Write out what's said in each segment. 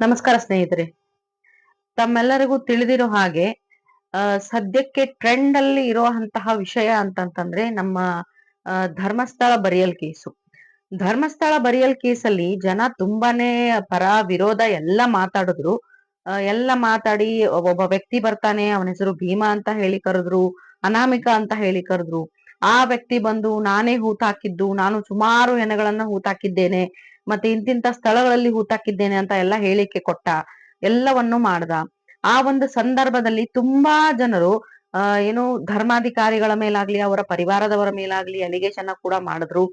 ನಮಸ್ಕಾರ ಸ್ನೇಹಿತರೆ. ತಮ್ಮೆಲ್ಲರಿಗೂ ತಿಳಿದಿರೋ ಹಾಗೆ ಸದ್ಯಕ್ಕೆ ಟ್ರೆಂಡ್ ಅಲ್ಲಿ ಇರುವಂತಹ ವಿಷಯ ಅಂತಂತಂದ್ರೆ ನಮ್ಮ Dharmasthala burial case. Dharmasthala burial ಕೇಸಲ್ಲಿ ಜನ ತುಂಬಾನೇ ಪರ ವಿರೋಧ ಎಲ್ಲ ಮಾತಾಡಿದ್ರು. ಎಲ್ಲ ಮಾತಾಡಿ ಒಬ್ಬ ವ್ಯಕ್ತಿ ಬರ್ತಾನೆ, ಅವನ ಹೆಸರು ಭೀಮಾ ಅಂತ ಹೇಳಿ ಕರೆದ್ರು, ಅನಾಮಿಕ ಅಂತ ಹೇಳಿ ಕರೆದ್ರು. ಆ ವ್ಯಕ್ತಿ ಬಂದು, ನಾನೇ ಹೂತಾಕಿದ್ದು, ನಾನು ಸುಮಾರು ಹೆಣಗಳನ್ನ ಹೂತಾಕಿದ್ದೇನೆ ಮತ್ತೆ ಇಂತಿಂತ ಸ್ಥಳಗಳಲ್ಲಿ ಹೂತಾಕಿದ್ದೇನೆ ಅಂತ ಎಲ್ಲ ಹೇಳಿಕೆ ಕೊಟ್ಟ, ಎಲ್ಲವನ್ನು ಮಾಡ್ದ. ಆ ಒಂದು ಸಂದರ್ಭದಲ್ಲಿ ತುಂಬಾ ಜನರು ಏನು ಧರ್ಮಾಧಿಕಾರಿಗಳ ಮೇಲಾಗ್ಲಿ, ಅವರ ಪರಿವಾರದವರ ಮೇಲಾಗ್ಲಿ ಅಲಿಗೇಷನ್ ಕೂಡ ಮಾಡಿದ್ರು.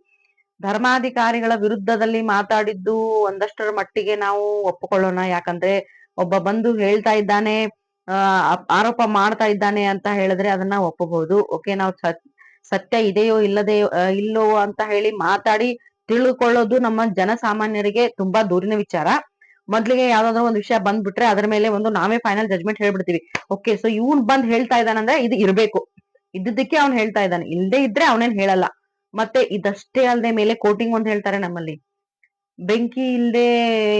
ಧರ್ಮಾಧಿಕಾರಿಗಳ ವಿರುದ್ಧದಲ್ಲಿ ಮಾತಾಡಿದ್ದು ಒಂದಷ್ಟರ ಮಟ್ಟಿಗೆ ನಾವು ಒಪ್ಪಿಕೊಳ್ಳೋಣ, ಯಾಕಂದ್ರೆ ಒಬ್ಬ ಬಂದು ಹೇಳ್ತಾ ಇದ್ದಾನೆ ಆರೋಪ ಮಾಡ್ತಾ ಇದ್ದಾನೆ ಅಂತ ಹೇಳಿದ್ರೆ ಅದನ್ನ ಒಪ್ಪಬಹುದು. ಓಕೆ, ನಾವು ಸತ್ಯ ಇದೆಯೋ ಇಲ್ಲದೆಯೋ ಇಲ್ಲೋ ಅಂತ ಹೇಳಿ ಮಾತಾಡಿ ತಿಳ್ಕೊಳ್ಳೋದು ನಮ್ಮ ಜನಸಾಮಾನ್ಯರಿಗೆ ತುಂಬಾ ದೂರಿನ ವಿಚಾರ. ಮೊದ್ಲಿಗೆ ಯಾವ್ದಾದ್ರು ಒಂದು ವಿಷಯ ಬಂದ್ಬಿಟ್ರೆ ಅದ್ರ ಮೇಲೆ ಒಂದು ನಾವೇ ಫೈನಲ್ ಜಜ್ಮೆಂಟ್ ಹೇಳ್ಬಿಡ್ತೀವಿ. ಓಕೆ ಸೊ ಇವ್ನ್ ಬಂದ್ ಹೇಳ್ತಾ ಇದ್ದಾನಂದ್ರೆ ಇದು ಇರಬೇಕು. ಇದ್ದಿದ್ದಕ್ಕೆ ಅವ್ನ್ ಹೇಳ್ತಾ ಇದ್ದಾನೆ. ಇಲ್ಲದೆ ಇದ್ರೆ ಅವನೇನ್ ಹೇಳಲ್ಲ. ಮತ್ತೆ ಇದಷ್ಟೇ ಅಲ್ಲದೆ ಮೇಲೆ ಕೋಟಿಂಗ್ ಒಂದ್ ಹೇಳ್ತಾರೆ ನಮ್ಮಲ್ಲಿ. ಬೆಂಕಿ ಇಲ್ಲದೆ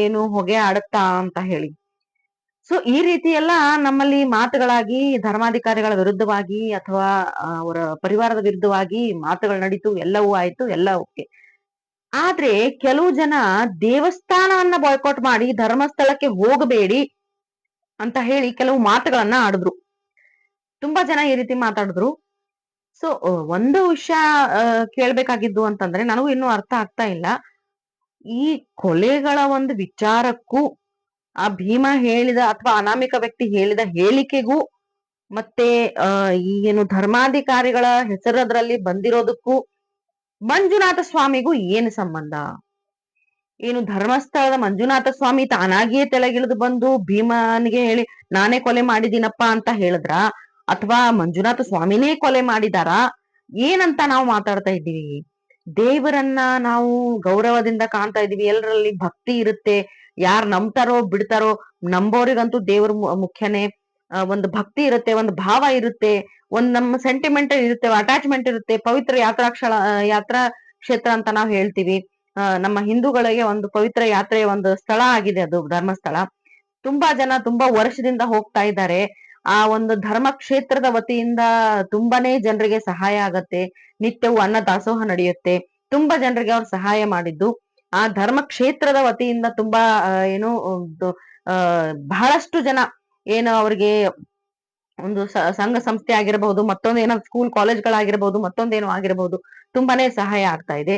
ಏನು ಹೊಗೆ ಆಡುತ್ತಾ ಅಂತ ಹೇಳಿ. ಸೊ ಈ ರೀತಿ ಎಲ್ಲ ನಮ್ಮಲ್ಲಿ ಮಾತುಗಳಾಗಿ, ಧರ್ಮಾಧಿಕಾರಿಗಳ ವಿರುದ್ಧವಾಗಿ ಅಥವಾ ಅವರ ಪರಿವಾರದ ವಿರುದ್ಧವಾಗಿ ಮಾತುಗಳು ನಡೀತು. ಎಲ್ಲವೂ ಆಯ್ತು. ಎಲ್ಲ ಓಕೆ ಆದ್ರೆ ಕೆಲವು ಜನ ದೇವಸ್ಥಾನವನ್ನ ಬಾಯ್ಕಾಟ್ ಮಾಡಿ ಧರ್ಮಸ್ಥಳಕ್ಕೆ ಹೋಗಬೇಡಿ ಅಂತ ಹೇಳಿ ಕೆಲವು ಮಾತುಗಳನ್ನ ಆಡಿದ್ರು. ತುಂಬಾ ಜನ ಈ ರೀತಿ ಮಾತಾಡಿದ್ರು. ಸೊ ಒಂದು ವಿಷಯ ಕೇಳ್ಬೇಕಾಗಿದ್ದು ಅಂತಂದ್ರೆ ನನಗೂ ಇನ್ನೂ ಅರ್ಥ ಆಗ್ತಾ ಇಲ್ಲ. ಈ ಕೊಲೆಗಳ ಒಂದು ವಿಚಾರಕ್ಕೂ, ಆ ಭೀಮ ಹೇಳಿದ ಅಥವಾ ಅನಾಮಿಕ ವ್ಯಕ್ತಿ ಹೇಳಿದ ಹೇಳಿಕೆಗೂ ಮತ್ತೆ ಏನು ಧರ್ಮಾಧಿಕಾರಿಗಳ ಹೆಸರದ್ರಲ್ಲಿ ಬಂದಿರೋದಕ್ಕೂ ಮಂಜುನಾಥ ಸ್ವಾಮಿಗೂ ಏನು ಸಂಬಂಧ? ಏನು ಧರ್ಮಸ್ಥಳದ ಮಂಜುನಾಥ ಸ್ವಾಮಿ ತಾನಾಗಿಯೇ ತೆಳಗಿಳಿದು ಬಂದು ಭೀಮನಿಗೆ ಹೇಳಿ, ನಾನೇ ಕೊಲೆ ಮಾಡಿದ್ದೀನಪ್ಪ ಅಂತ ಹೇಳಿದ್ರ? ಅಥವಾ ಮಂಜುನಾಥ ಸ್ವಾಮಿನೇ ಕೊಲೆ ಮಾಡಿದಾರ? ಏನಂತ ನಾವು ಮಾತಾಡ್ತಾ ಇದ್ದೀವಿ? ದೇವರನ್ನ ನಾವು ಗೌರವದಿಂದ ಕಾಣ್ತಾ ಇದ್ದೀವಿ. ಎಲ್ಲರಲ್ಲಿ ಭಕ್ತಿ ಇರುತ್ತೆ. ಯಾರ್ ನಂಬ್ತಾರೋ, ಬಿಡ್ತಾರೋ, ನಂಬೋರಿಗಂತೂ ದೇವ್ರ ಮುಖ್ಯನೇ. ಒಂದು ಭಕ್ತಿ ಇರುತ್ತೆ, ಒಂದು ಭಾವ ಇರುತ್ತೆ, ಒಂದ್ ನಮ್ಮ ಸೆಂಟಿಮೆಂಟ್ ಇರುತ್ತೆ ಅಟ್ಯಾಚ್ಮೆಂಟ್ ಇರುತ್ತೆ, ಪವಿತ್ರ ಯಾತ್ರಾಕ್ಷಳ ಯಾತ್ರಾ ಕ್ಷೇತ್ರ ಅಂತ ನಾವು ಹೇಳ್ತೀವಿ. ನಮ್ಮ ಹಿಂದೂಗಳಿಗೆ ಒಂದು ಪವಿತ್ರ ಯಾತ್ರೆಯ ಒಂದು ಸ್ಥಳ ಆಗಿದೆ ಅದು, ಧರ್ಮಸ್ಥಳ. ತುಂಬಾ ಜನ ತುಂಬಾ ವರ್ಷದಿಂದ ಹೋಗ್ತಾ ಇದ್ದಾರೆ. ಆ ಒಂದು ಧರ್ಮ ಕ್ಷೇತ್ರದ ವತಿಯಿಂದ ತುಂಬಾನೇ ಜನರಿಗೆ ಸಹಾಯ ಆಗತ್ತೆ. ನಿತ್ಯವೂ ಅನ್ನ ದಾಸೋಹ ನಡೆಯುತ್ತೆ. ತುಂಬಾ ಜನರಿಗೆ ಅವ್ರು ಸಹಾಯ ಮಾಡಿದ್ದು. ಆ ಧರ್ಮ ಕ್ಷೇತ್ರದ ವತಿಯಿಂದ ತುಂಬಾ ಏನು ಬಹಳಷ್ಟು ಜನ ಏನು ಅವ್ರಿಗೆ ಒಂದು ಸಂಘ ಸಂಸ್ಥೆ ಆಗಿರಬಹುದು ಮತ್ತೊಂದು ಏನೋ ಸ್ಕೂಲ್ ಕಾಲೇಜ್ಗಳಾಗಿರಬಹುದು ಮತ್ತೊಂದೇನೋ ಆಗಿರಬಹುದು ತುಂಬಾನೇ ಸಹಾಯ ಆಗ್ತಾ ಇದೆ.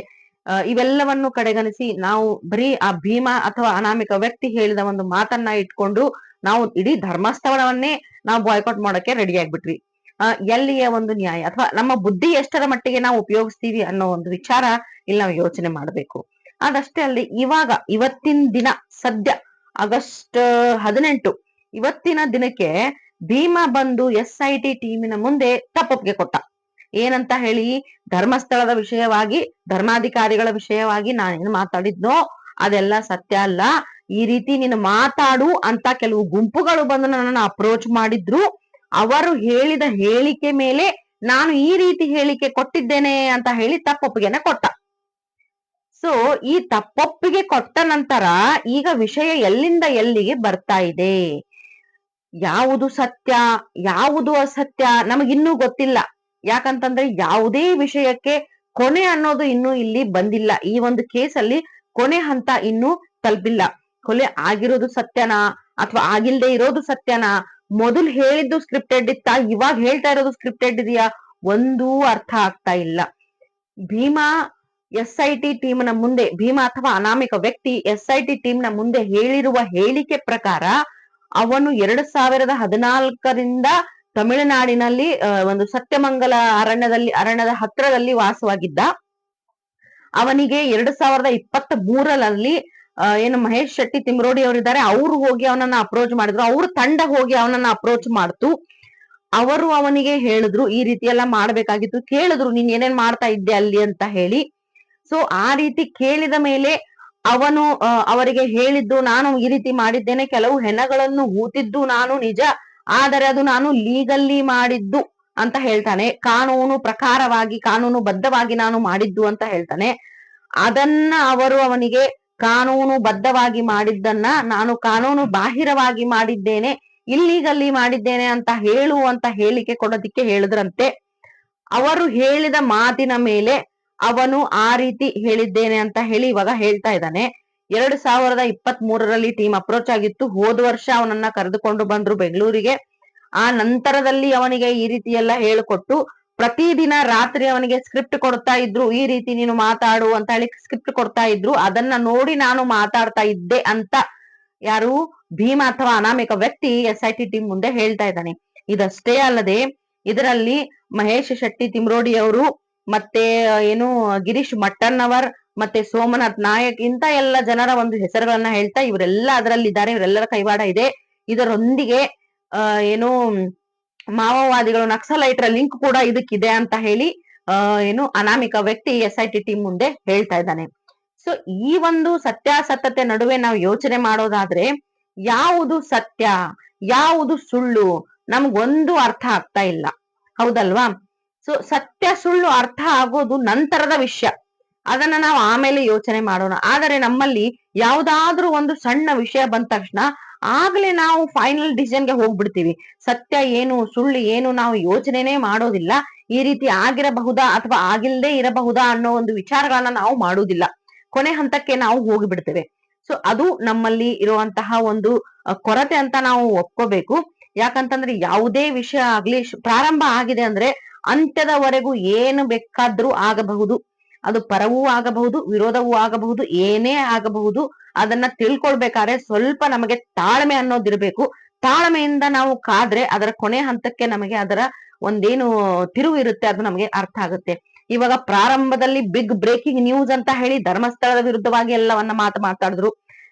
ಇವೆಲ್ಲವನ್ನು ಕಡೆಗಣಿಸಿ ನಾವು ಬರೀ ಆ ಭೀಮ ಅಥವಾ ಅನಾಮಿಕ ವ್ಯಕ್ತಿ ಹೇಳಿದ ಒಂದು ಮಾತನ್ನ ಇಟ್ಕೊಂಡು ನಾವು ಇಡೀ ಧರ್ಮಸ್ಥಳವನ್ನೇ ನಾವು ಬಾಯ್ಕಾಟ್ ಮಾಡೋಕೆ ರೆಡಿ ಆಗ್ಬಿಟ್ವಿ. ಎಲ್ಲಿಯ ಒಂದು ನ್ಯಾಯ ಅಥವಾ ನಮ್ಮ ಬುದ್ಧಿ ಎಷ್ಟರ ಮಟ್ಟಿಗೆ ನಾವು ಉಪಯೋಗಿಸ್ತೀವಿ ಅನ್ನೋ ಒಂದು ವಿಚಾರ ಇಲ್ಲಿ ನಾವು ಯೋಚನೆ ಮಾಡಬೇಕು. ಅದಷ್ಟೇ ಅಲ್ಲಿ ಇವಾಗ, ಇವತ್ತಿನ ದಿನ, ಸದ್ಯ, ಆಗಸ್ಟ್ ಹದಿನೆಂಟು ಇವತ್ತಿನ ದಿನಕ್ಕೆ ಭೀಮಾ ಬಂದು ಎಸ್ ಐ ಟಿ ಟೀಮಿನ ಮುಂದೆ ತಪ್ಪೊಪ್ಪಿಗೆ ಕೊಟ್ಟ. ಏನಂತ ಹೇಳಿ, ಧರ್ಮಸ್ಥಳದ ವಿಷಯವಾಗಿ, ಧರ್ಮಾಧಿಕಾರಿಗಳ ವಿಷಯವಾಗಿ ನಾನೇನು ಮಾತಾಡಿದ್ನೋ ಅದೆಲ್ಲ ಸತ್ಯ ಅಲ್ಲ. ಈ ರೀತಿ ನೀನು ಮಾತಾಡು ಅಂತ ಕೆಲವು ಗುಂಪುಗಳು ಬಂದು ನನ್ನನ್ನು ಅಪ್ರೋಚ್ ಮಾಡಿದ್ರು. ಅವರು ಹೇಳಿದ ಹೇಳಿಕೆ ಮೇಲೆ ನಾನು ಈ ರೀತಿ ಹೇಳಿಕೆ ಕೊಟ್ಟಿದ್ದೇನೆ ಅಂತ ಹೇಳಿ ತಪ್ಪೊಪ್ಪಿಗೆನ ಕೊಟ್ಟ. ಸೊ ಈ ತಪ್ಪೊಪ್ಪಿಗೆ ಕೊಟ್ಟ ನಂತರ ಈಗ ವಿಷಯ ಎಲ್ಲಿಂದ ಎಲ್ಲಿಗೆ ಬರ್ತಾ ಇದೆ? ಯಾವುದು ಸತ್ಯ, ಯಾವುದು ಅಸತ್ಯ ನಮಗಿನ್ನೂ ಗೊತ್ತಿಲ್ಲ. ಯಾಕಂತಂದ್ರೆ ಯಾವುದೇ ವಿಷಯಕ್ಕೆ ಕೊನೆ ಅನ್ನೋದು ಇನ್ನೂ ಇಲ್ಲಿ ಬಂದಿಲ್ಲ. ಈ ಒಂದು ಕೇಸಲ್ಲಿ ಕೊನೆ ಹಂತ ಇನ್ನೂ ತಲುಪಿಲ್ಲ. ಕೊಲೆ ಆಗಿರೋದು ಸತ್ಯನಾ ಅಥವಾ ಆಗಿಲ್ದೆ ಇರೋದು ಸತ್ಯನಾ? ಮೊದಲು ಹೇಳಿದ್ದು ಸ್ಕ್ರಿಪ್ಟೆಡ್ ಇತ್ತಾ? ಇವಾಗ ಹೇಳ್ತಾ ಇರೋದು ಸ್ಕ್ರಿಪ್ಟೆಡ್ ಇದೆಯಾ? ಒಂದೂ ಅರ್ಥ ಆಗ್ತಾ ಇಲ್ಲ. ಭೀಮಾ ಎಸ್ ಐ ಟಿ ಟೀಮ್ನ ಮುಂದೆ, ಭೀಮಾ ಅಥವಾ ಅನಾಮಿಕ ವ್ಯಕ್ತಿ ಎಸ್ ಐ ಟಿ ಟೀಮ್ನ ಮುಂದೆ ಹೇಳಿರುವ ಹೇಳಿಕೆ ಪ್ರಕಾರ ಅವನು ಎರಡು ಸಾವಿರದ ಹದಿನಾಲ್ಕರಿಂದ ತಮಿಳುನಾಡಿನಲ್ಲಿ ಒಂದು ಸತ್ಯಮಂಗಲ ಅರಣ್ಯದಲ್ಲಿ, ಅರಣ್ಯದ ಹತ್ರದಲ್ಲಿ ವಾಸವಾಗಿದ್ದ. ಅವನಿಗೆ ಎರಡು ಸಾವಿರದ ಇಪ್ಪತ್ತ ಮೂರರಲ್ಲಿ ಏನು ಮಹೇಶ್ ಶೆಟ್ಟಿ ತಿಮ್ರೋಡಿ ಅವರಿದ್ದಾರೆ, ಅವ್ರು ಹೋಗಿ ಅವನನ್ನ ಅಪ್ರೋಚ್ ಮಾಡಿದ್ರು. ಅವ್ರ ತಂಡ ಹೋಗಿ ಅವನನ್ನ ಅಪ್ರೋಚ್ ಮಾಡ್ತು. ಅವರು ಅವನಿಗೆ ಹೇಳಿದ್ರು, ಈ ರೀತಿ ಎಲ್ಲ ಮಾಡ್ಬೇಕಾಗಿತ್ತು. ಕೇಳಿದ್ರು, ನೀನ್ ಏನೇನ್ ಮಾಡ್ತಾ ಇದ್ದೆ ಅಲ್ಲಿ ಅಂತ ಹೇಳಿ. ಸೊ ಆ ರೀತಿ ಕೇಳಿದ ಮೇಲೆ ಅವನು ಅವರಿಗೆ ಹೇಳಿದ್ದು, ನಾನು ಈ ರೀತಿ ಮಾಡಿದ್ದೇನೆ. ಕೆಲವು ಹೆಣಗಳನ್ನು ಹೂತಿದ್ದು ನಾನು ನಿಜ, ಆದರೆ ಅದು ನಾನು ಲೀಗಲ್ಲಿ ಮಾಡಿದ್ದು, ಅಂತ ಹೇಳ್ತಾನೆ. ಕಾನೂನು ಪ್ರಕಾರವಾಗಿ, ಕಾನೂನು ಬದ್ಧವಾಗಿ ನಾನು ಮಾಡಿದ್ದು ಅಂತ ಹೇಳ್ತಾನೆ. ಅದನ್ನ ಅವರು ಅವನಿಗೆ ಕಾನೂನು ಬದ್ಧವಾಗಿ ಮಾಡಿದ್ದನ್ನ, ನಾನು ಕಾನೂನು ಬಾಹಿರವಾಗಿ ಮಾಡಿದ್ದೇನೆ, ಇಲ್ಲಿಗಲ್ಲಿ ಮಾಡಿದ್ದೇನೆ ಅಂತ ಹೇಳು ಅಂತ ಹೇಳಿಕೆ ಕೊಡೋದಿಕ್ಕೆ ಹೇಳಿದ್ರಂತೆ. ಅವರು ಹೇಳಿದ ಮಾತಿನ ಮೇಲೆ ಅವನು ಆ ರೀತಿ ಹೇಳಿದ್ದೇನೆ ಅಂತ ಹೇಳಿ ಇವಾಗ ಹೇಳ್ತಾ ಇದ್ದಾನೆ. ಎರಡ್ ಸಾವಿರದ ಇಪ್ಪತ್ತ್ ಮೂರರಲ್ಲಿ ಟೀಮ್ ಅಪ್ರೋಚ್ ಆಗಿತ್ತು. ಹೋದ ವರ್ಷ ಅವನನ್ನ ಕರೆದುಕೊಂಡು ಬಂದ್ರು ಬೆಂಗಳೂರಿಗೆ. ಆ ನಂತರದಲ್ಲಿ ಅವನಿಗೆ ಈ ರೀತಿ ಎಲ್ಲ ಹೇಳಿಕೊಟ್ಟು ಪ್ರತಿದಿನ ರಾತ್ರಿ ಅವನಿಗೆ ಸ್ಕ್ರಿಪ್ಟ್ ಕೊಡ್ತಾ ಇದ್ರು. ಈ ರೀತಿ ನೀನು ಮಾತಾಡು ಅಂತ ಹೇಳಿ ಸ್ಕ್ರಿಪ್ಟ್ ಕೊಡ್ತಾ ಇದ್ರು. ಅದನ್ನ ನೋಡಿ ನಾನು ಮಾತಾಡ್ತಾ ಇದ್ದೆ ಅಂತ ಯಾರು ಭೀಮ ಅಥವಾ ಅನಾಮಿಕ ವ್ಯಕ್ತಿ ಎಸ್ ಐ ಟಿ ಟೀಮ್ ಮುಂದೆ ಹೇಳ್ತಾ ಇದ್ದಾನೆ. ಇದಷ್ಟೇ ಅಲ್ಲದೆ ಇದರಲ್ಲಿ ಮಹೇಶ್ ಶೆಟ್ಟಿ ತಿಮ್ರೋಡಿ ಅವರು ಮತ್ತೆ ಏನು, ಗಿರೀಶ್ ಮಟ್ಟಣ್ಣವರ್ ಮತ್ತೆ ಸೋಮನಾಥ್ ನಾಯಕ್ ಇಂತ ಎಲ್ಲ ಜನರ ಒಂದು ಹೆಸರುಗಳನ್ನ ಹೇಳ್ತಾ ಇವರೆಲ್ಲ ಅದರಲ್ಲಿ ಇದ್ದಾರೆ ಇವರೆಲ್ಲರ ಕೈವಾಡ ಇದೆ. ಇದರೊಂದಿಗೆ ಏನು, ಮಾವೋವಾದಿಗಳು ನಕ್ಸಲೈಟ್ರ ಲಿಂಕ್ ಕೂಡ ಇದಕ್ಕಿದೆ ಅಂತ ಹೇಳಿ ಏನು, ಅನಾಮಿಕ ವ್ಯಕ್ತಿ ಎಸ್ ಐ ಟಿ ಟೀಮ್ ಮುಂದೆ ಹೇಳ್ತಾ ಇದ್ದಾನೆ. ಸೊ ಈ ಒಂದು ಸತ್ಯಾಸತ್ಯತೆ ನಡುವೆ ನಾವು ಯೋಚನೆ ಮಾಡೋದಾದ್ರೆ, ಯಾವುದು ಸತ್ಯ, ಯಾವುದು ಸುಳ್ಳು, ನಮ್ಗೊಂದು ಅರ್ಥ ಆಗ್ತಾ ಇಲ್ಲ. ಹೌದಲ್ವಾ? ಸೊ ಸತ್ಯ ಸುಳ್ಳು ಅರ್ಥ ಆಗೋದು ನಂತರದ ವಿಷಯ. ಅದನ್ನ ನಾವು ಆಮೇಲೆ ಯೋಚನೆ ಮಾಡೋಣ. ಆದರೆ ನಮ್ಮಲ್ಲಿ ಯಾವ್ದಾದ್ರೂ ಒಂದು ಸಣ್ಣ ವಿಷಯ ಬಂದ ತಕ್ಷಣ ಆಗ್ಲೇ ನಾವು ಫೈನಲ್ ಡಿಸಿಷನ್ಗೆ ಹೋಗ್ಬಿಡ್ತೀವಿ. ಸತ್ಯ ಏನು, ಸುಳ್ಳು ಏನು ನಾವು ಯೋಚನೆನೇ ಮಾಡೋದಿಲ್ಲ. ಈ ರೀತಿ ಆಗಿರಬಹುದಾ ಅಥವಾ ಆಗಿಲ್ಲದೆ ಇರಬಹುದಾ ಅನ್ನೋ ಒಂದು ವಿಚಾರಗಳನ್ನ ನಾವು ಮಾಡುವುದಿಲ್ಲ ಕೊನೆ ಹಂತಕ್ಕೆ ನಾವು ಹೋಗಿಬಿಡ್ತೇವೆ. ಸೊ ಅದು ನಮ್ಮಲ್ಲಿ ಇರುವಂತಹ ಒಂದು ಕೊರತೆ ಅಂತ ನಾವು ಒಪ್ಕೋಬೇಕು. ಯಾಕಂತಂದ್ರೆ ಯಾವುದೇ ವಿಷಯ ಆಗ್ಲಿ, ಪ್ರಾರಂಭ ಆಗಿದೆ ಅಂದ್ರೆ ಅಂತ್ಯದವರೆಗೂ ಏನು ಬೇಕಾದ್ರೂ ಆಗಬಹುದು. ಅದು ಪರವೂ ಆಗಬಹುದು, ವಿರೋಧವೂ ಆಗಬಹುದು, ಏನೇ ಆಗಬಹುದು. ಅದನ್ನ ತಿಳ್ಕೊಳ್ಬೇಕಾದ್ರೆ ಸ್ವಲ್ಪ ನಮಗೆ ತಾಳ್ಮೆ ಅನ್ನೋದಿರ್ಬೇಕು. ತಾಳ್ಮೆಯಿಂದ ನಾವು ಕಾದ್ರೆ ಅದರ ಕೊನೆ ಹಂತಕ್ಕೆ ನಮಗೆ ಅದರ ಒಂದೇನು ತಿರುವು ಇರುತ್ತೆ, ಅದು ನಮಗೆ ಅರ್ಥ ಆಗುತ್ತೆ. ಇವಾಗ ಪ್ರಾರಂಭದಲ್ಲಿ ಬಿಗ್ ಬ್ರೇಕಿಂಗ್ ನ್ಯೂಸ್ ಅಂತ ಹೇಳಿ ಧರ್ಮಸ್ಥಳದ ವಿರುದ್ಧವಾಗಿ ಎಲ್ಲವನ್ನ ಮಾತು ಮಾತಾಡಿದ್ರು.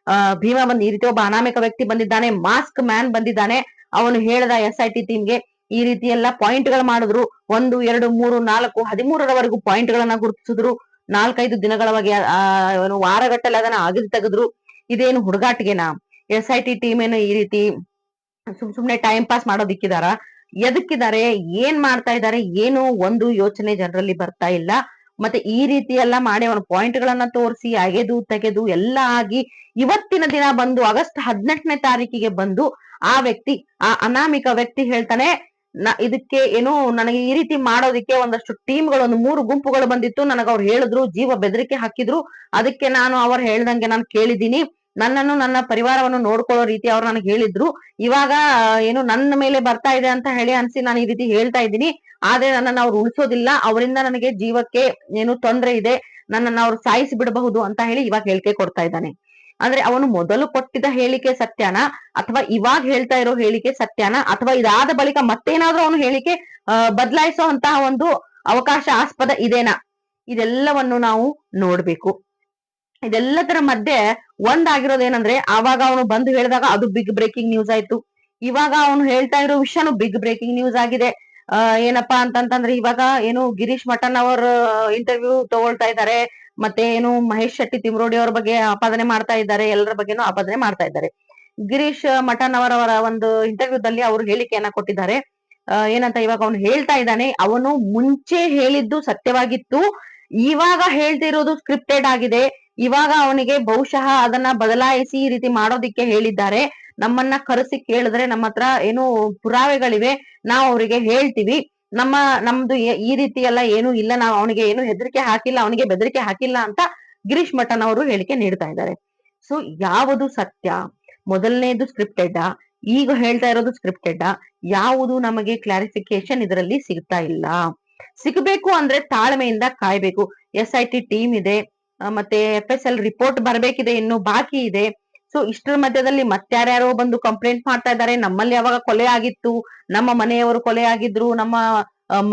ಅಹ್ ಭೀಮಾ ಬಂದ್ ಈ ರೀತಿ ಒಬ್ಬ ಅನಾಮಿಕ ವ್ಯಕ್ತಿ ಬಂದಿದ್ದಾನೆ ಮಾಸ್ಕ್ ಮ್ಯಾನ್ ಬಂದಿದ್ದಾನೆ. ಅವನು ಹೇಳಿದ ಎಸ್ ಐ ಟಿ ಟೀಮ್ಗೆ ಈ ರೀತಿ ಎಲ್ಲ ಪಾಯಿಂಟ್ಗಳು ಮಾಡಿದ್ರು. ಒಂದು, ಎರಡು, ಮೂರು, ನಾಲ್ಕು, ಹದಿಮೂರರವರೆಗೂ ಪಾಯಿಂಟ್ ಗಳನ್ನ ಗುರುತಿಸಿದ್ರು. ನಾಲ್ಕೈದು ದಿನಗಳವಾಗಿ ವಾರಗಟ್ಟಲೆ ಅದನ್ನ ಅಗದು ತೆಗೆದ್ರು. ಇದೇನು ಹುಡುಗಾಟಿಗೆನಾ? ಎಸ್ ಐ ಟಿ ಟೀಮ್ ಏನು ಈ ರೀತಿ ಸುಮ್ ಸುಮ್ನೆ ಟೈಮ್ ಪಾಸ್ ಮಾಡೋದಿಕ್ಕಿದಾರ? ಎದಕ್ಕಿದ್ದಾರೆ ಏನ್ ಮಾಡ್ತಾ ಇದ್ದಾರೆ ಏನು ಒಂದು ಯೋಚನೆ ಜನರಲ್ಲಿ ಬರ್ತಾ ಇಲ್ಲ. ಮತ್ತೆ ಈ ರೀತಿ ಎಲ್ಲ ಮಾಡಿ ಅವನ ಪಾಯಿಂಟ್ ಗಳನ್ನ ತೋರಿಸಿ, ಅಗೆದು, ತೆಗೆದು ಎಲ್ಲ ಆಗಿ ಇವತ್ತಿನ ದಿನ ಬಂದು ಆಗಸ್ಟ್ ಹದಿನೆಂಟನೇ ತಾರೀಕಿಗೆ ಬಂದು ಆ ವ್ಯಕ್ತಿ, ಆ ಅನಾಮಿಕ ವ್ಯಕ್ತಿ ಹೇಳ್ತಾನೆ ಇದಕ್ಕೆ ಏನು ನನಗೆ ಈ ರೀತಿ ಮಾಡೋದಿಕ್ಕೆ ಒಂದಷ್ಟು ಟೀಮ್ಗಳು ಒಂದು ಮೂರು ಗುಂಪುಗಳು ಬಂದಿತ್ತು. ನನಗೆ ಅವ್ರು ಹೇಳಿದ್ರು, ಜೀವ ಬೆದರಿಕೆ ಹಾಕಿದ್ರು. ಅದಕ್ಕೆ ನಾನು ಅವ್ರು ಹೇಳ್ದಂಗೆ ನಾನು ಕೇಳಿದ್ದೀನಿ. ನನ್ನನ್ನು ನನ್ನ ಪರಿವಾರವನ್ನು ನೋಡ್ಕೊಳ್ಳೋ ರೀತಿ ಅವ್ರು ನನಗೆ ಹೇಳಿದ್ರು. ಇವಾಗ, ಏನು ನನ್ನ ಮೇಲೆ ಬರ್ತಾ ಇದೆ ಅಂತ ಹೇಳಿ ಅನ್ಸಿ ನಾನು ಈ ರೀತಿ ಹೇಳ್ತಾ ಇದ್ದೀನಿ. ಆದ್ರೆ ನನ್ನನ್ನು ಅವ್ರು ಉಳಿಸೋದಿಲ್ಲ. ಅವರಿಂದ ನನಗೆ ಜೀವಕ್ಕೆ ಏನು ತೊಂದರೆ ಇದೆ. ನನ್ನನ್ನು ಅವ್ರು ಸಾಯಿಸಿ ಬಿಡಬಹುದು ಅಂತ ಹೇಳಿ ಇವಾಗ ಹೇಳಿಕೆ ಕೊಡ್ತಾ ಇದ್ದಾನೆ. ಅಂದ್ರೆ ಅವನು ಮೊದಲು ಕೊಟ್ಟಿದ್ದ ಹೇಳಿಕೆ ಸತ್ಯನ ಅಥವಾ ಇವಾಗ ಹೇಳ್ತಾ ಇರೋ ಹೇಳಿಕೆ ಸತ್ಯನ ಅಥವಾ ಇದಾದ ಬಳಿಕ ಮತ್ತೇನಾದ್ರೂ ಅವನು ಹೇಳಿಕೆ ಬದಲಾಯಿಸೋ ಅಂತಹ ಒಂದು ಅವಕಾಶ ಆಸ್ಪದ ಇದೇನಾ? ಇದೆಲ್ಲವನ್ನು ನಾವು ನೋಡ್ಬೇಕು. ಇದೆಲ್ಲದರ ಮಧ್ಯೆ ಒಂದಾಗಿರೋದೇನಂದ್ರೆ ಆವಾಗ ಅವನು ಬಂದು ಹೇಳಿದಾಗ ಅದು ಬಿಗ್ ಬ್ರೇಕಿಂಗ್ ನ್ಯೂಸ್ ಆಯ್ತು. ಇವಾಗ ಅವನು ಹೇಳ್ತಾ ಇರೋ ವಿಷಯನು ಬಿಗ್ ಬ್ರೇಕಿಂಗ್ ನ್ಯೂಸ್ ಆಗಿದೆ. ಏನಪ್ಪಾ ಅಂತಂತಂದ್ರೆ ಇವಾಗ ಏನು ಗಿರೀಶ್ ಮಠನ್ ಅವರ ಇಂಟರ್ವ್ಯೂ ತಗೊಳ್ತಾ ಇದ್ದಾರೆ. ಮತ್ತೆ ಏನು ಮಹೇಶ್ ಶೆಟ್ಟಿ ತಿಮ್ರೋಡಿ ಅವ್ರ ಬಗ್ಗೆ ಆಪಾದನೆ ಮಾಡ್ತಾ ಇದ್ದಾರೆ, ಎಲ್ಲರ ಬಗ್ಗೆನೂ ಆಪಾದನೆ ಮಾಡ್ತಾ ಇದ್ದಾರೆ. ಗಿರೀಶ್ ಮಠನ್ ಅವರವರ ಒಂದು ಇಂಟರ್ವ್ಯೂದಲ್ಲಿ ಅವರು ಹೇಳಿಕೆಯನ್ನ ಕೊಟ್ಟಿದ್ದಾರೆ. ಏನಂತ ಇವಾಗ ಅವನು ಹೇಳ್ತಾ ಇದ್ದಾನೆ, ಅವನು ಮುಂಚೆ ಹೇಳಿದ್ದು ಸತ್ಯವಾಗಿತ್ತು, ಇವಾಗ ಹೇಳ್ತಿರೋದು ಸ್ಕ್ರಿಪ್ಟೆಡ್ ಆಗಿದೆ, ಇವಾಗ ಅವನಿಗೆ ಬಹುಶಃ ಅದನ್ನ ಬದಲಾಯಿಸಿ ಈ ರೀತಿ ಮಾಡೋದಿಕ್ಕೆ ಹೇಳಿದ್ದಾರೆ. ನಮ್ಮನ್ನ ಕರೆಸಿ ಕೇಳಿದ್ರೆ ನಮ್ಮ ಹತ್ರ ಏನು ಪುರಾವೆಗಳಿವೆ, ನಾವು ಅವರಿಗೆ ಹೇಳ್ತೀವಿ. ನಮ್ಮ ನಮ್ದು ಈ ರೀತಿ ಎಲ್ಲ ಏನು ಇಲ್ಲ. ನಾವು ಅವನಿಗೆ ಏನು ಹೆದರಿಕೆ ಹಾಕಿಲ್ಲ, ಅವನಿಗೆ ಬೆದರಿಕೆ ಹಾಕಿಲ್ಲ ಅಂತ ಗಿರೀಶ್ ಮಠನ್ ಅವರು ಹೇಳಿಕೆ ನೀಡ್ತಾ ಇದ್ದಾರೆ. ಸೊ ಯಾವುದು ಸತ್ಯ? ಮೊದಲನೇದು ಸ್ಕ್ರಿಪ್ಟೆಡ್ ಈಗ ಹೇಳ್ತಾ ಇರೋದು ಸ್ಕ್ರಿಪ್ಟೆಡ್ ಯಾವುದು ನಮಗೆ ಕ್ಲಾರಿಫಿಕೇಶನ್ ಇದರಲ್ಲಿ ಸಿಗ್ತಾ ಇಲ್ಲ. ಸಿಗಬೇಕು ಅಂದ್ರೆ ತಾಳ್ಮೆಯಿಂದ ಕಾಯ್ಬೇಕು. ಎಸ್ ಐ ಟಿ ಟೀಮ್ ಇದೆ ಮತ್ತೆ ಎಫ್ ಎಸ್ ಎಲ್ ರಿಪೋರ್ಟ್ ಬರ್ಬೇಕಿದೆ, ಇನ್ನು ಬಾಕಿ ಇದೆ. ಸೊ ಇಷ್ಟರ ಮಧ್ಯದಲ್ಲಿ ಮತ್ತಾರ್ಯಾರೋ ಬಂದು ಕಂಪ್ಲೇಂಟ್ ಮಾಡ್ತಾ ಇದ್ದಾರೆ ನಮ್ಮಲ್ಲಿ ಯಾವಾಗ ಕೊಲೆ ಆಗಿತ್ತು, ನಮ್ಮ ಮನೆಯವರು ಕೊಲೆ ಆಗಿದ್ರು, ನಮ್ಮ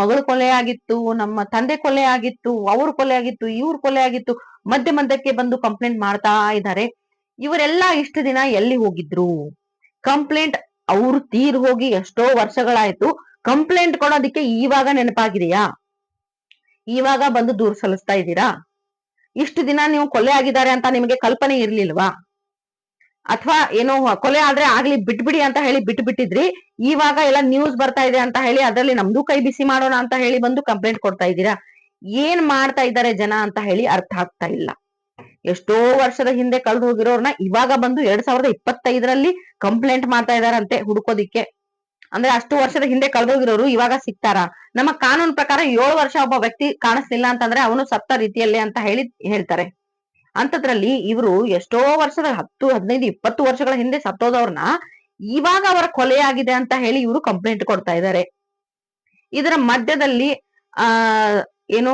ಮಗಳು ಕೊಲೆ ಆಗಿತ್ತು, ನಮ್ಮ ತಂದೆ ಕೊಲೆ ಆಗಿತ್ತು, ಅವ್ರು ಕೊಲೆ ಆಗಿತ್ತು, ಇವ್ರು ಕೊಲೆ ಆಗಿತ್ತು, ಮಧ್ಯ ಮಧ್ಯಕ್ಕೆ ಬಂದು ಕಂಪ್ಲೇಂಟ್ ಮಾಡ್ತಾ ಇದ್ದಾರೆ ಇವರೆಲ್ಲ ಇಷ್ಟು ದಿನ ಎಲ್ಲಿ ಹೋಗಿದ್ರು? ಕಂಪ್ಲೇಂಟ್ ಅವ್ರು ತೀರ್ ಹೋಗಿ ಎಷ್ಟೋ ವರ್ಷಗಳಾಯ್ತು. ಕಂಪ್ಲೇಂಟ್ ಕೊಡೋದಿಕ್ಕೆ ಇವಾಗ ನೆನಪಾಗಿದೆಯಾ? ಇವಾಗ ಬಂದು ದೂರ ಸಲ್ಲಿಸ್ತಾ ಇದ್ದೀರಾ? ಇಷ್ಟು ದಿನ ನೀವು ಕೊಲೆ ಆಗಿದ್ದಾರೆ ಅಂತ ನಿಮಗೆ ಕಲ್ಪನೆ ಇರ್ಲಿಲ್ವಾ? ಅಥವಾ ಏನೋ ಕೊಲೆ ಆದ್ರೆ ಆಗ್ಲಿ ಬಿಟ್ಬಿಡಿ ಅಂತ ಹೇಳಿ ಬಿಟ್ಬಿಟ್ಟಿದ್ರಿ. ಇವಾಗ ಎಲ್ಲ ನ್ಯೂಸ್ ಬರ್ತಾ ಇದೆ ಅಂತ ಹೇಳಿ ಅದರಲ್ಲಿ ನಮ್ದು ಕೈ ಬಿಸಿ ಮಾಡೋಣ ಅಂತ ಹೇಳಿ ಬಂದು ಕಂಪ್ಲೇಂಟ್ ಕೊಡ್ತಾ ಇದ್ದೀರಾ? ಏನ್ ಮಾಡ್ತಾ ಇದ್ದಾರೆ ಜನ ಅಂತ ಹೇಳಿ ಅರ್ಥ ಆಗ್ತಾ ಇಲ್ಲ. ಎಷ್ಟೋ ವರ್ಷದ ಹಿಂದೆ ಕಳೆದು ಹೋಗಿರೋರ್ನ ಇವಾಗ ಬಂದು ಎರಡ್ ಸಾವಿರದ ಇಪ್ಪತ್ತೈದರಲ್ಲಿ ಕಂಪ್ಲೇಂಟ್ ಮಾಡ್ತಾ ಇದಾರಂತೆ ಹುಡುಕೋದಿಕ್ಕೆ. ಅಂದ್ರೆ ಅಷ್ಟು ವರ್ಷದ ಹಿಂದೆ ಕಳೆದೋಗಿರೋರು ಇವಾಗ ಸಿಗ್ತಾರ? ನಮ್ಮ ಕಾನೂನು ಪ್ರಕಾರ ಏಳು ವರ್ಷ ಒಬ್ಬ ವ್ಯಕ್ತಿ ಕಾಣಿಸ್ಲಿಲ್ಲ ಅಂತಂದ್ರೆ ಅವನು ಸತ್ತ ರೀತಿಯಲ್ಲಿ ಅಂತ ಹೇಳಿ ಹೇಳ್ತಾರೆ. ಅಂತದ್ರಲ್ಲಿ ಇವರು ಎಷ್ಟೋ ವರ್ಷದ ಹತ್ತು, ಹದಿನೈದು, ಇಪ್ಪತ್ತು ವರ್ಷಗಳ ಹಿಂದೆ ಸತ್ತೋದವ್ರನ್ನ ಇವಾಗ ಅವರ ಕೊಲೆಯಾಗಿದೆ ಅಂತ ಹೇಳಿ ಇವರು ಕಂಪ್ಲೇಂಟ್ ಕೊಡ್ತಾ ಇದ್ದಾರೆ ಇದರ ಮಧ್ಯದಲ್ಲಿ, ಆ, ಏನೋ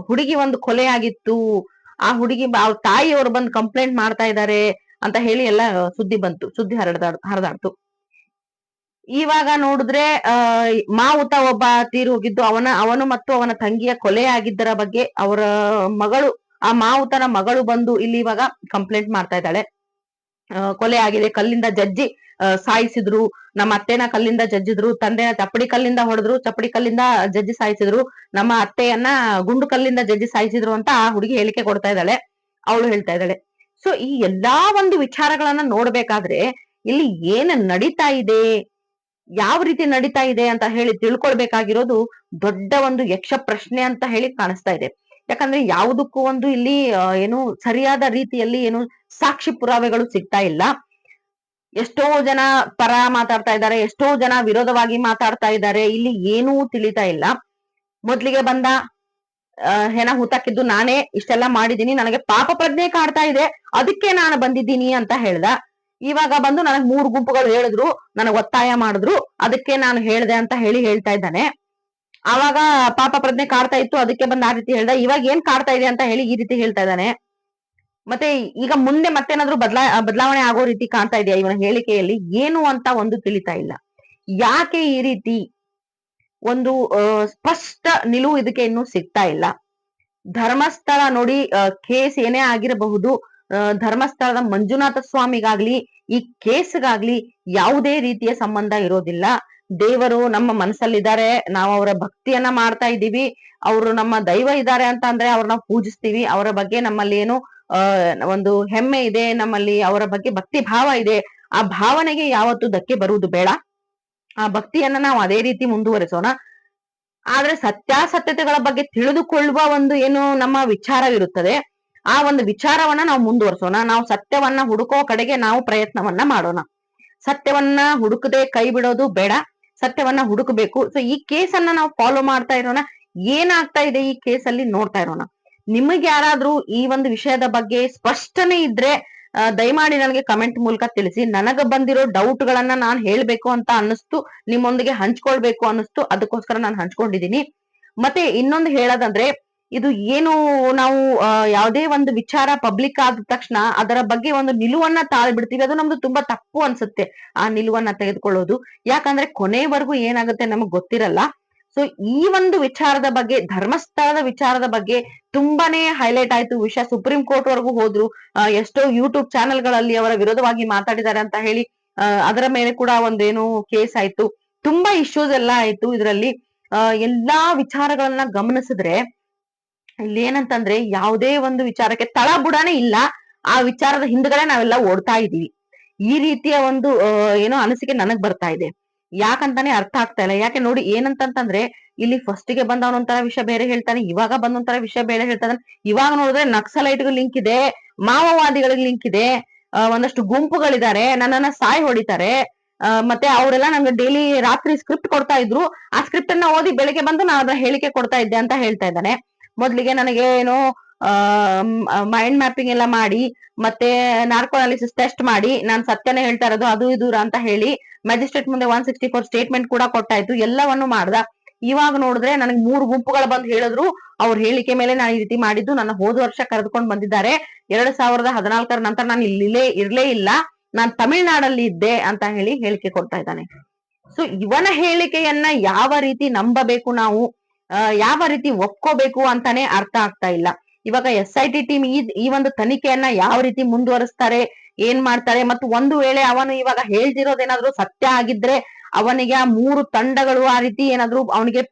ಹುಡುಗಿ ಒಂದು ಕೊಲೆ ಆಗಿತ್ತು. ಆ ಹುಡುಗಿ ಅವ್ರ ತಾಯಿಯವರು ಬಂದು ಕಂಪ್ಲೇಂಟ್ ಮಾಡ್ತಾ ಇದ್ದಾರೆ ಅಂತ ಹೇಳಿ ಎಲ್ಲ ಸುದ್ದಿ ಬಂತು, ಸುದ್ದಿ ಹರಡದಾ, ಹರಿದಾಡ್ತು. ಇವಾಗ ನೋಡಿದ್ರೆ, ಆ ಮಾವುತ ಒಬ್ಬ ತೀರು ಹೋಗಿದ್ದು, ಅವನ, ಅವನು ಮತ್ತು ಅವನ ತಂಗಿಯ ಕೊಲೆ ಆಗಿದ್ದರ ಬಗ್ಗೆ ಅವರ ಮಗಳು ಆ ಮಾವುತನ ಮಗಳು ಬಂದು ಇಲ್ಲಿ ಇವಾಗ ಕಂಪ್ಲೇಂಟ್ ಮಾಡ್ತಾ ಇದ್ದಾಳೆ. ಕೊಲೆ ಆಗಿದೆ. ಕಲ್ಲಿಂದ ಜಜ್ಜಿ ಸಾಯಿಸಿದ್ರು. ನಮ್ಮ ಅತ್ತೆನ ಕಲ್ಲಿಂದ ಜಜ್ಜಿದ್ರು. ತಂದೆನ ಚಪ್ಪಡಿ ಕಲ್ಲಿಂದ ಹೊಡೆದ್ರು. ಚಪ್ಪಡಿ ಕಲ್ಲಿಂದ ಜಜ್ಜಿ ಸಾಯಿಸಿದ್ರು. ನಮ್ಮ ಅತ್ತೆಯನ್ನ ಗುಂಡು ಕಲ್ಲಿಂದ ಜಜ್ಜಿ ಸಾಯಿಸಿದ್ರು ಅಂತ ಆ ಹುಡುಗಿ ಹೇಳಿಕೆ ಕೊಡ್ತಾ ಇದ್ದಾಳೆ. ಅವಳು ಹೇಳ್ತಾ ಇದ್ದಾಳೆ. ಸೊ ಈ ಎಲ್ಲಾ ಒಂದು ವಿಚಾರಗಳನ್ನ ನೋಡ್ಬೇಕಾದ್ರೆ ಇಲ್ಲಿ ಏನ್ ನಡೀತಾ ಇದೆ? ಯಾವ ರೀತಿ ನಡೀತಾ ಇದೆ ಅಂತ ಹೇಳಿ ತಿಳ್ಕೊಳ್ಬೇಕಾಗಿರೋದು ದೊಡ್ಡ ಒಂದು ಯಕ್ಷ ಪ್ರಶ್ನೆ ಅಂತ ಹೇಳಿ ಕಾಣಿಸ್ತಾ ಇದೆ. ಯಾಕಂದ್ರೆ ಯಾವುದಕ್ಕೂ ಒಂದು ಇಲ್ಲಿ ಏನು ಸರಿಯಾದ ರೀತಿಯಲ್ಲಿ ಏನು ಸಾಕ್ಷಿ ಪುರಾವೆಗಳು ಸಿಗ್ತಾ ಇಲ್ಲ. ಎಷ್ಟೋ ಜನ ಪರ ಮಾತಾಡ್ತಾ ಇದ್ದಾರೆ, ಎಷ್ಟೋ ಜನ ವಿರೋಧವಾಗಿ ಮಾತಾಡ್ತಾ ಇದ್ದಾರೆ, ಇಲ್ಲಿ ಏನೂ ತಿಳಿತಾ ಇಲ್ಲ. ಮೊದ್ಲಿಗೆ ಬಂದ ಹೆಣ ಹುತಾಕಿದ್ದು ನಾನೇ, ಇಷ್ಟೆಲ್ಲ ಮಾಡಿದ್ದೀನಿ, ನನಗೆ ಪಾಪ ಪ್ರಜ್ಞೆ ಕಾಡ್ತಾ ಇದೆ, ಅದಕ್ಕೆ ನಾನು ಬಂದಿದ್ದೀನಿ ಅಂತ ಹೇಳ್ದ. ಇವಾಗ ಬಂದು ನನಗ್ ಮೂರು ಗುಂಪುಗಳು ಹೇಳಿದ್ರು, ನನಗ್ ಒತ್ತಾಯ ಮಾಡಿದ್ರು, ಅದಕ್ಕೆ ನಾನು ಹೇಳ್ದೆ ಅಂತ ಹೇಳಿ ಹೇಳ್ತಾ ಇದ್ದಾನೆ. ಆವಾಗ ಪಾಪ ಪ್ರಜ್ಞೆ ಕಾಡ್ತಾ ಇತ್ತು, ಅದಕ್ಕೆ ಬಂದು ಆ ರೀತಿ ಹೇಳ್ದ. ಇವಾಗ ಏನ್ ಕಾಡ್ತಾ ಇದೆ ಅಂತ ಹೇಳಿ ಈ ರೀತಿ ಹೇಳ್ತಾ ಇದ್ದಾನೆ. ಮತ್ತೆ ಈಗ ಮುಂದೆ ಮತ್ತೇನಾದ್ರೂ ಬದಲಾ, ಬದಲಾವಣೆ ಆಗೋ ರೀತಿ ಕಾಣ್ತಾ ಇದೆಯಾ ಇವನ ಹೇಳಿಕೆಯಲ್ಲಿ? ಏನು ಅಂತ ಒಂದು ತಿಳಿತಾ ಇಲ್ಲ. ಯಾಕೆ ಈ ರೀತಿ ಒಂದು ಸ್ಪಷ್ಟ ನಿಲುವು ಇದಕ್ಕೆ ಇನ್ನೂ ಸಿಗ್ತಾ ಇಲ್ಲ? ಧರ್ಮಸ್ಥಳ ನೋಡಿ ಕೇಸ್ ಏನೇ ಆಗಿರಬಹುದು ಧರ್ಮಸ್ಥಳದ ಮಂಜುನಾಥ ಸ್ವಾಮಿಗಾಗ್ಲಿ, ಈ ಕೇಸ್ಗಾಗ್ಲಿ ಯಾವುದೇ ರೀತಿಯ ಸಂಬಂಧ ಇರೋದಿಲ್ಲ. ದೇವರು ನಮ್ಮ ಮನಸ್ಸಲ್ಲಿದ್ದಾರೆ, ನಾವು ಅವರ ಭಕ್ತಿಯನ್ನ ಮಾಡ್ತಾ ಇದ್ದೀವಿ, ಅವರು ನಮ್ಮ ದೈವ ಇದ್ದಾರೆ ಅಂತ ಅಂದ್ರೆ ಅವ್ರನ್ನ ಪೂಜಿಸ್ತೀವಿ, ಅವರ ಬಗ್ಗೆ ನಮ್ಮಲ್ಲಿ ಏನು ಒಂದು ಹೆಮ್ಮೆ ಇದೆ, ನಮ್ಮಲ್ಲಿ ಅವರ ಬಗ್ಗೆ ಭಕ್ತಿ ಭಾವ ಇದೆ, ಆ ಭಾವನೆಗೆ ಯಾವತ್ತು ಧಕ್ಕೆ ಬರುವುದು ಬೇಡ. ಆ ಭಕ್ತಿಯನ್ನ ನಾವು ಅದೇ ರೀತಿ ಮುಂದುವರಿಸೋಣ. ಆದ್ರೆ ಸತ್ಯಾಸತ್ಯತೆಗಳ ಬಗ್ಗೆ ತಿಳಿದುಕೊಳ್ಳುವ ಒಂದು ಏನು ನಮ್ಮ ವಿಚಾರವಿರುತ್ತದೆ, ಆ ಒಂದು ವಿಚಾರವನ್ನ ನಾವು ಮುಂದುವರಿಸೋಣ, ನಾವು ಸತ್ಯವನ್ನ ಹುಡುಕೋ ಕಡೆಗೆ ನಾವು ಪ್ರಯತ್ನವನ್ನ ಮಾಡೋಣ. ಸತ್ಯವನ್ನ ಹುಡುಕದೆ ಕೈ ಬಿಡೋದು ಬೇಡ ಸತ್ಯವನ್ನ ಹುಡುಕಬೇಕು. ಸೊ ಈ ಕೇಸನ್ನ ನಾವು ಫಾಲೋ ಮಾಡ್ತಾ ಇರೋಣ. ಏನಾಗ್ತಾ ಇದೆ ಈ ಕೇಸಲ್ಲಿ ನೋಡ್ತಾ ಇರೋಣ. ನಿಮಗೆ ಯಾರಾದ್ರೂ ಈ ಒಂದು ವಿಷಯದ ಬಗ್ಗೆ ಸ್ಪಷ್ಟನೆ ಇದ್ರೆ ದಯಮಾಡಿ ನನಗೆ ಕಮೆಂಟ್ ಮೂಲಕ ತಿಳಿಸಿ. ನನಗ ಬಂದಿರೋ ಡೌಟ್ ಗಳನ್ನ ನಾನು ಹೇಳ್ಬೇಕು ಅಂತ ಅನ್ನಿಸ್ತು, ನಿಮ್ಮೊಂದಿಗೆ ಹಂಚ್ಕೊಳ್ಬೇಕು ಅನ್ನಿಸ್ತು, ಅದಕ್ಕೋಸ್ಕರ ನಾನು ಹಂಚ್ಕೊಂಡಿದ್ದೀನಿ. ಮತ್ತೆ ಇನ್ನೊಂದು ಹೇಳೋದಂದ್ರೆ ಇದು ಏನು ನಾವು ಯಾವುದೇ ಒಂದು ವಿಚಾರ ಪಬ್ಲಿಕ್ ಆದ ತಕ್ಷಣ ಅದರ ಬಗ್ಗೆ ಒಂದು ನಿಲುವನ್ನ ತಾಳ್ಬಿಡ್ತೀವಿ. ಅದು ನಮ್ದು ತುಂಬಾ ತಪ್ಪು ಅನ್ಸುತ್ತೆ, ಆ ನಿಲುವನ್ನ ತೆಗೆದುಕೊಳ್ಳೋದು. ಯಾಕಂದ್ರೆ ಕೊನೆವರೆಗೂ ಏನಾಗುತ್ತೆ ನಮಗ್ ಗೊತ್ತಿರಲ್ಲ. ಸೊ ಈ ಒಂದು ವಿಚಾರದ ಬಗ್ಗೆ, ಧರ್ಮಸ್ಥಳದ ವಿಚಾರದ ಬಗ್ಗೆ ತುಂಬಾನೇ ಹೈಲೈಟ್ ಆಯ್ತು. ವಿಷಯ ಸುಪ್ರೀಂ ಕೋರ್ಟ್ ವರೆಗೂ ಹೋದ್ರು. ಎಷ್ಟೋ ಯೂಟ್ಯೂಬ್ ಚಾನೆಲ್ಗಳಲ್ಲಿ ಅವರ ವಿರೋಧವಾಗಿ ಮಾತಾಡಿದ್ದಾರೆ ಅಂತ ಹೇಳಿ ಅದರ ಮೇಲೆ ಕೂಡ ಒಂದೇನು ಕೇಸ್ ಆಯ್ತು. ತುಂಬಾ ಇಶ್ಯೂಸ್ ಎಲ್ಲ ಆಯ್ತು ಇದರಲ್ಲಿ. ಎಲ್ಲಾ ವಿಚಾರಗಳನ್ನ ಗಮನಿಸಿದ್ರೆ ಇಲ್ಲಿ ಏನಂತಂದ್ರೆ ಯಾವುದೇ ಒಂದು ವಿಚಾರಕ್ಕೆ ತಳ ಬುಡಾನೆ ಇಲ್ಲ. ಆ ವಿಚಾರದ ಹಿಂದ್ಗಡೆ ನಾವೆಲ್ಲ ಓಡ್ತಾ ಇದೀವಿ ಈ ರೀತಿಯ ಒಂದು ಏನೋ ಅನಿಸಿಕೆ ನನಗ್ ಬರ್ತಾ ಇದೆ. ಯಾಕಂತಾನೆ ಅರ್ಥ ಆಗ್ತಾ ಇಲ್ಲ. ಯಾಕೆ ನೋಡಿ ಏನಂತಂತಂದ್ರೆ ಇಲ್ಲಿ ಫಸ್ಟ್ಗೆ ಬಂದ ಒಂಥರ ವಿಷಯ ಬೇರೆ ಹೇಳ್ತಾನೆ, ಇವಾಗ ಬಂದೊಂತರ ವಿಷಯ ಬೇರೆ ಹೇಳ್ತಾನೆ. ಇವಾಗ ನೋಡಿದ್ರೆ ನಕ್ಸಲೈಟ್ಗೂ ಲಿಂಕ್ ಇದೆ, ಮಾವೋವಾದಿಗಳಿಗೆ ಲಿಂಕ್ ಇದೆ ಒಂದಷ್ಟು ಗುಂಪುಗಳಿದ್ದಾರೆ, ನನ್ನನ್ನ ಸಾಯ್ ಹೊಡಿತಾರೆ. ಮತ್ತೆ ಅವರೆಲ್ಲ ನಮ್ಗೆ ಡೈಲಿ ರಾತ್ರಿ ಸ್ಕ್ರಿಪ್ಟ್ ಕೊಡ್ತಾ ಇದ್ರು. ಆ ಸ್ಕ್ರಿಪ್ಟ್ ಅನ್ನ ಓದಿ ಬೆಳಿಗ್ಗೆ ಬಂದು ನಾನು ಅದರ ಹೇಳಿಕೆ ಕೊಡ್ತಾ ಇದ್ದೆ ಅಂತ ಹೇಳ್ತಾ ಇದ್ದಾನೆ. ಮೊದ್ಲಿಗೆ ನನಗೆ ಏನೋ ಮೈಂಡ್ ಮ್ಯಾಪಿಂಗ್ ಎಲ್ಲ ಮಾಡಿ ಮತ್ತೆ ನಾರ್ಕೋ ಅನಾಲಿಸಿಸ್ ಟೆಸ್ಟ್ ಮಾಡಿ ನಾನು ಸತ್ಯನೇ ಹೇಳ್ತಾ ಇರೋದು ಅದು ಇದು ಅಂತ ಹೇಳಿ ಮ್ಯಾಜಿಸ್ಟ್ರೇಟ್ ಮುಂದೆ ಒನ್ ಸಿಕ್ಸ್ಟಿ ಫೋರ್ ಸ್ಟೇಟ್ಮೆಂಟ್ ಕೂಡ ಕೊಟ್ಟಾಯ್ತು ಎಲ್ಲವನ್ನು ಮಾಡ್ದ. ಇವಾಗ ನೋಡಿದ್ರೆ ನನಗೆ ಮೂರು ಗುಂಪುಗಳು ಬಂದು ಹೇಳಿದ್ರು ಅವ್ರ ಹೇಳಿಕೆ ಮೇಲೆ ನಾನು ಈ ರೀತಿ ಮಾಡಿದ್ದು ನನ್ನ ಹೋದ ವರ್ಷ ಕರೆದುಕೊಂಡು ಬಂದಿದ್ದಾರೆ ಎರಡ್ ಸಾವಿರದ ಹದಿನಾಲ್ಕರ ನಂತರ ನಾನು ಇಲ್ಲೇ ಇರ್ಲೇ ಇಲ್ಲ ನಾನ್ ತಮಿಳ್ನಾಡಲ್ಲಿ ಇದ್ದೆ ಅಂತ ಹೇಳಿ ಹೇಳಿಕೆ ಕೊಡ್ತಾ ಇದ್ದಾನೆ. ಸೊ ಇವನ ಹೇಳಿಕೆಯನ್ನ ಯಾವ ರೀತಿ ನಂಬಬೇಕು ನಾವು? ಆ, ಯಾವ ರೀತಿ ಒಪ್ಕೋಬೇಕು ಅಂತಾನೆ ಅರ್ಥ ಆಗ್ತಾ ಇಲ್ಲ. ಇವಾಗ ಎಸ್ ಐ ಟಿ ಟೀಮ್ ಈ ಈ ಒಂದು ತನಿಖೆಯನ್ನ ಯಾವ ರೀತಿ ಮುಂದುವರಿಸ್ತಾರೆ, ಏನ್ ಮಾಡ್ತಾರೆ, ಮತ್ತು ಒಂದು ವೇಳೆ ಅವನು ಇವಾಗ ಹೇಳ್ತಿರೋದೇನಾದ್ರೂ ಸತ್ಯ ಆಗಿದ್ರೆ ಅವನಿಗೆ ಆ ಮೂರು ತಂಡಗಳು ಆ ರೀತಿ ಏನಾದ್ರೂ ಅವನಿಗೆ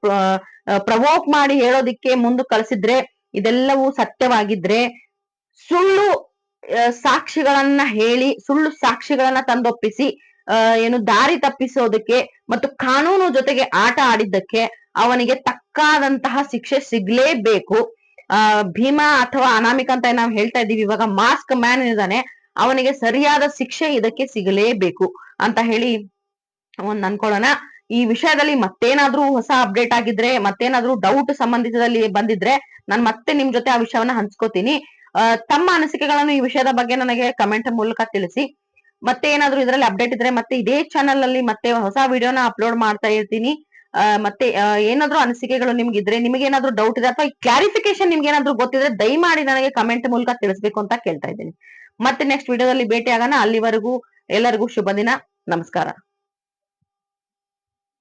ಪ್ರವೋಕ್ ಮಾಡಿ ಹೇಳೋದಿಕ್ಕೆ ಮುಂದೆ ಕಳಿಸಿದ್ರೆ, ಇದೆಲ್ಲವೂ ಸತ್ಯವಾಗಿದ್ರೆ ಸುಳ್ಳು ಸಾಕ್ಷಿಗಳನ್ನ ಹೇಳಿ, ಸುಳ್ಳು ಸಾಕ್ಷಿಗಳನ್ನ ತಂದೊಪ್ಪಿಸಿ ಏನು ದಾರಿ ತಪ್ಪಿಸೋದಕ್ಕೆ ಮತ್ತು ಕಾನೂನು ಜೊತೆಗೆ ಆಟ ಆಡಿದ್ದಕ್ಕೆ ಅವನಿಗೆ ತಕ್ಕಾದಂತಹ ಶಿಕ್ಷೆ ಸಿಗ್ಲೇಬೇಕು. ಆ, ಭೀಮಾ ಅಥವಾ ಅನಾಮಿಕ ಅಂತ ನಾವು ಹೇಳ್ತಾ ಇದೀವಿ ಇವಾಗ ಮಾಸ್ಕ್ ಮ್ಯಾನ್ ಇದ್ದಾನೆ, ಅವನಿಗೆ ಸರಿಯಾದ ಶಿಕ್ಷೆ ಇದಕ್ಕೆ ಸಿಗಲೇಬೇಕು ಅಂತ ಹೇಳಿ ಒಂದ್ ಅನ್ಕೊಳ್ಳೋಣ. ಈ ವಿಷಯದಲ್ಲಿ ಮತ್ತೇನಾದ್ರೂ ಹೊಸ ಅಪ್ಡೇಟ್ ಆಗಿದ್ರೆ, ಮತ್ತೇನಾದ್ರೂ ಡೌಟ್ ಸಂಬಂಧಿತದಲ್ಲಿ ಬಂದಿದ್ರೆ ನಾನು ಮತ್ತೆ ನಿಮ್ ಜೊತೆ ಆ ವಿಷಯವನ್ನ ಹಂಚ್ಕೋತೀನಿ. ತಮ್ಮ ಅನಿಸಿಕೆಗಳನ್ನು ಈ ವಿಷಯದ ಬಗ್ಗೆ ನನಗೆ ಕಮೆಂಟ್ ಮೂಲಕ ತಿಳಿಸಿ. ಮತ್ತೆ ಏನಾದ್ರೂ ಇದರಲ್ಲಿ ಅಪ್ಡೇಟ್ ಇದ್ರೆ ಮತ್ತೆ ಇದೇ ಚಾನಲ್ ಅಲ್ಲಿ ಮತ್ತೆ ಹೊಸ ವಿಡಿಯೋನ ಅಪ್ಲೋಡ್ ಮಾಡ್ತಾ ಇರ್ತೀನಿ. ಮತ್ತೆ ಏನಾದ್ರು ಅನಿಸಿಕೆಗಳು ನಿಮ್ಗೆ ಇದ್ರೆ ನಿಮಗೆ ಏನಾದ್ರೂ ಡೌಟ್ ಇದೆ ಅಥವಾ ಕ್ಲಾರಿಫಿಕೇಶನ್ ನಿಮ್ಗೆ ಏನಾದ್ರು ಗೊತ್ತಿದ್ರೆ ದಯಮಾಡಿ ನನಗೆ ಕಮೆಂಟ್ ಮೂಲಕ ತಿಳಿಸ್ಬೇಕು ಅಂತ ಕೇಳ್ತಾ ಇದ್ದೀನಿ. ಮತ್ತೆ ನೆಕ್ಸ್ಟ್ ವಿಡಿಯೋದಲ್ಲಿ ಭೇಟಿ ಆಗೋಣ ಅಲ್ಲಿವರೆಗೂ ಎಲ್ಲರಿಗೂ ಶುಭ ದಿನ ನಮಸ್ಕಾರ.